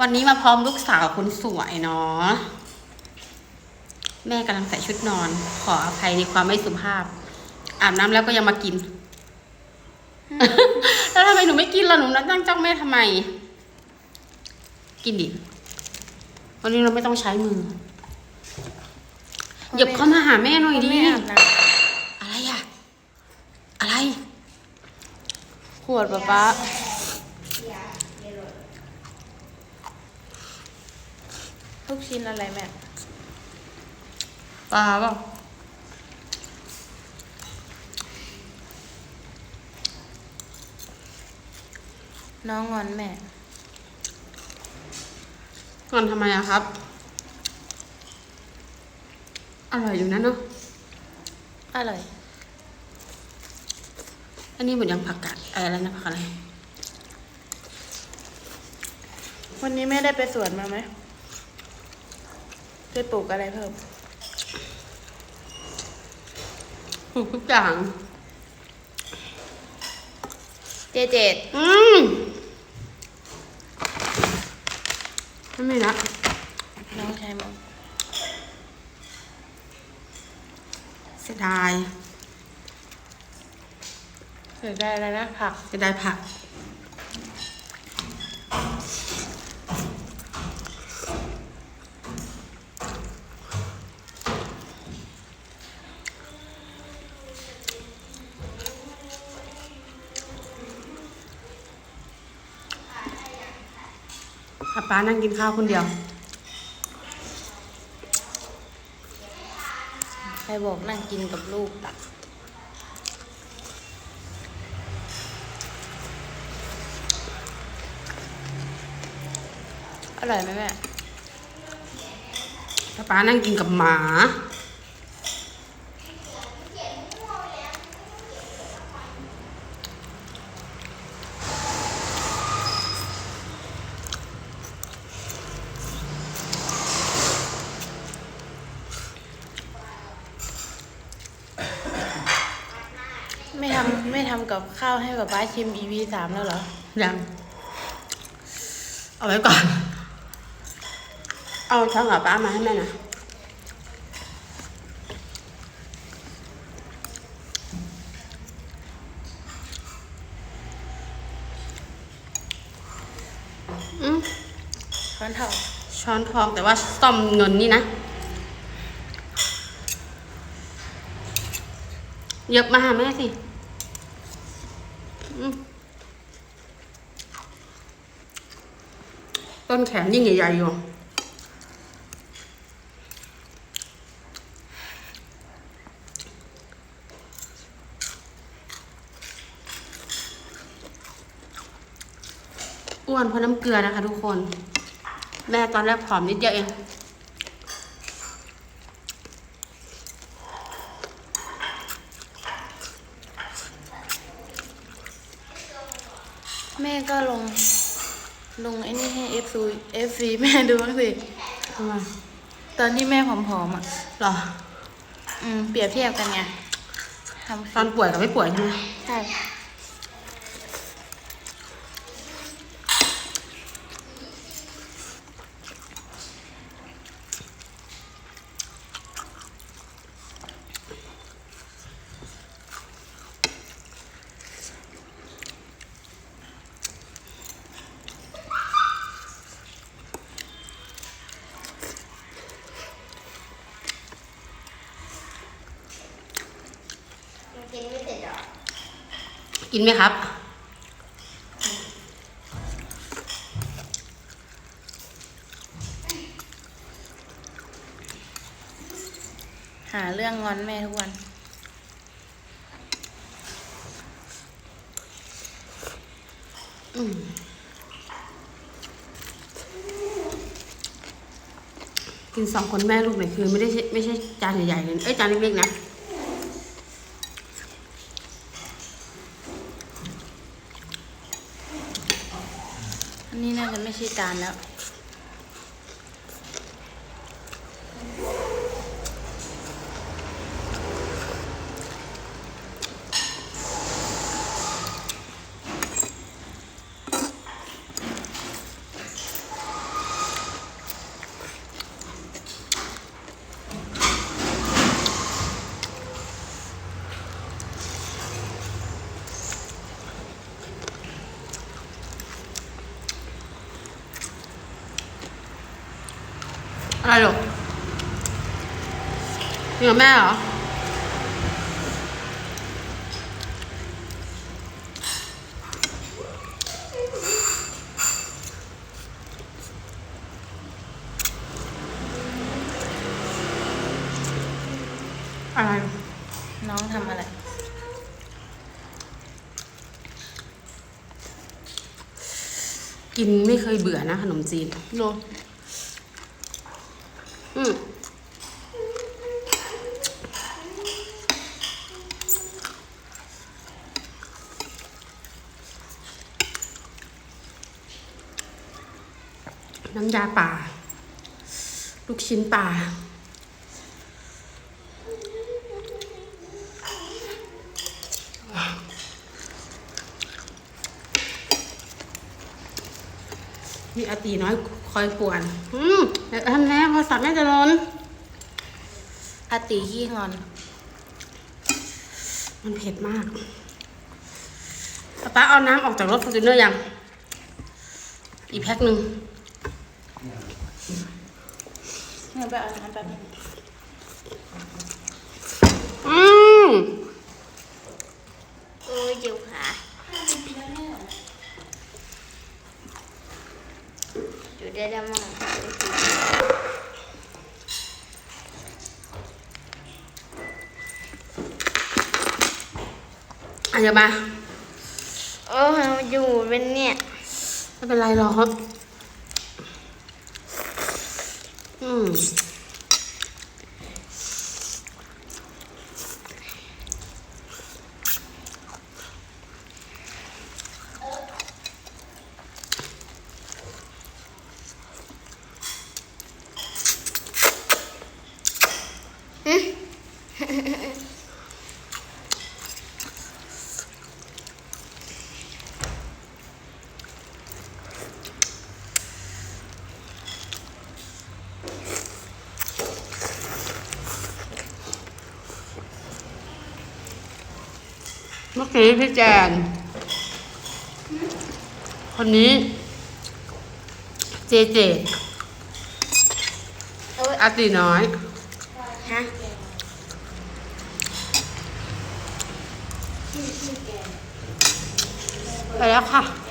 วันนี้มาพร้อมลูกสาวคนสวยเนาะแม่กำลังใส่ชุดนอน ขออภัยในความไม่สุภาพ อาบน้ำแล้วก็ยังมากิน แล้วทำไมหนูไม่กินล่ะหนูนั่งจ้องแม่ทำไม กินดิวันนี้เราไม่ต้องใช้มือหยิบเข้ามาหาแม่หน่อยดิอะไรอะอะไร ขวดป๊าป๊า ลูกชิ้นอะไรแม่ ปลาเปล่าน้องงอนแม่ ก่อนทำไมอะครับ อร่อยอยู่นะเนาะ อร่อย อันนี้เหมือนยังผักกาดอะไรนะผักอะไร วันนี้แม่ได้ไปสวนมาไหม ได้ปลูกอะไรเพิ่มปลูกทุกอย่าง เจเจดอืมไม่มีละน้องชายหมอเสียดายเสียได้อะไรนะผักเสียดายผัก ป้าป้านั่งกินข้าวคนเดียว ใครบอกนั่งกินกับลูกตักอร่อยไหมแม่ป้าป้านั่งกินกับหมา ไม่ทำไม่ทำกับข้าวให้ป๊าป๊าชิม EP สามแล้วเหรอ ยัง เอาไว้ก่อน เอาช้อนกับป้ามาให้แม่นะอืมช้อนเท่าช้อนทองแต่ว่าซ่อมเงินนี่นะ เยบมาหาแม่สิอืม ต้นแขนยิ่งใหญ่ๆอยู่อ้วนเพราะน้ำเกลือนะคะทุกคน แม่ตอนแรกผอมนิดเดียวเองแม่ก็ลง ลงไอ้นี่ให้ F C F C แม่ดูบ้างสิทำไมตอนที่แม่ผอมๆอะหรอ อืม เปรียบเทียบกันไงทำตอนป่วยกับไม่ป่วยใช่ไหมใช่ กินไหมครับ หาเรื่องงอนแม่ทุกวัน อืมกินสองคนแม่ลูกเนี่ยคือไม่ได้ใช่ไม่ใช่จานใหญ่ๆเลยเอ้ยจานเล็กๆนะ อันนี้น่าจะไม่ใช่จานแล้ว อะไรหรอกกินกับแม่เหรอ อะไร น้องทำอะไร กินไม่เคยเบื่อนะขนมจีนโล อืมน้ำยาป่า ลูกชิ้นป่า มีอาตีน้อยคอยป่วน อืมแต่ทำแล้วโทรศัพท์แม่จะร้อนอาติขี้งอน มันเผ็ดมากป๊าป๊าเอาน้ำออกจากรถฟอร์จูเนอร์ยัง อีกแพ็คหนึ่งเงินไปเอาน้ำแป๊บนึงอืม โอ้ยเดี๋ยวค่ะ อยู่ได้แล้วมั้งอะเดี๋ยวมาโอ้ยอยู่เป็นเนี่ยไม่เป็นไรหรอกครับ อืม เมื่อกี้พี่แจน คนนี้ เจเจโอ้ยอาตีน้อยฮะไปแล้วค่ะ